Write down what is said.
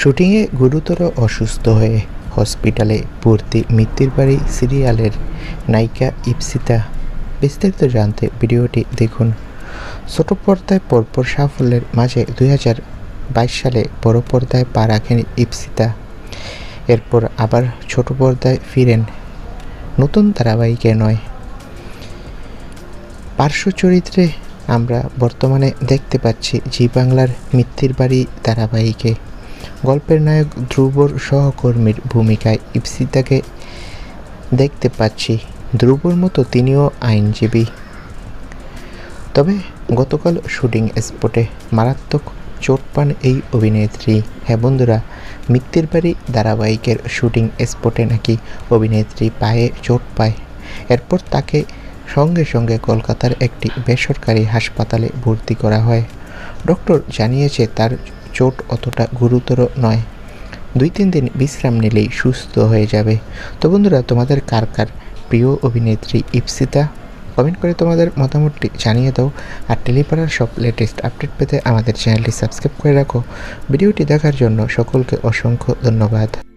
শুটিংয়ে গুরুতর অসুস্থ হয়ে হসপিটালে ভর্তি মৃত্যুর বাড়ি সিরিয়ালের নায়িকা ইপসিতা। বিস্তারিত জানতে ভিডিওটি দেখুন। ছোট পর্দায় পরপর সাফল্যের মাঝে দুই হাজার বাইশ সালে বড় পর্দায় পা রাখেন ইপসিতা। এরপর আবার ছোট পর্দায় ফিরেন। নতুন ধারাবাহিকে নয়। পার্শ্ব চরিত্রে আমরা বর্তমানে দেখতে পাচ্ছি জি বাংলার মিত্তির বাড়ি ধারাবাহিকে। গল্পের নায়ক ধ্রুবর সহকর্মীর ভূমিকায় ইপসিতাকে দেখতে পাচ্ছি। ধ্রুবর মতো তিনিও আইনজীবী। তবে গতকাল শুটিং স্পটে মারাত্মক চোট পান এই অভিনেত্রী। হ্যাঁ বন্ধুরা, মিত্তির বাড়ি ধারাবাহিকের শুটিং স্পটে নাকি অভিনেত্রী পায়ে চোট পায়। এরপর তাকে সঙ্গে সঙ্গে কলকাতার একটি বেসরকারি হাসপাতালে ভর্তি করা হয়। ডক্টর জানিয়েছে তার চোট অতটা গুরুতর নয়। দুই তিন দিন বিশ্রাম নিলেই সুস্থ হয়ে যাবে। তো বন্ধুরা, তোমাদের কার কার প্রিয় অভিনেত্রী ইপসিতা? কমেন্ট করে তোমাদের মতামতটি জানিয়ে দাও। আর টেলিপাড়ার সব লেটেস্ট আপডেট পেতে আমাদের চ্যানেলটি সাবস্ক্রাইব করে রাখো। ভিডিওটি দেখার জন্য সকলকে অসংখ্য ধন্যবাদ।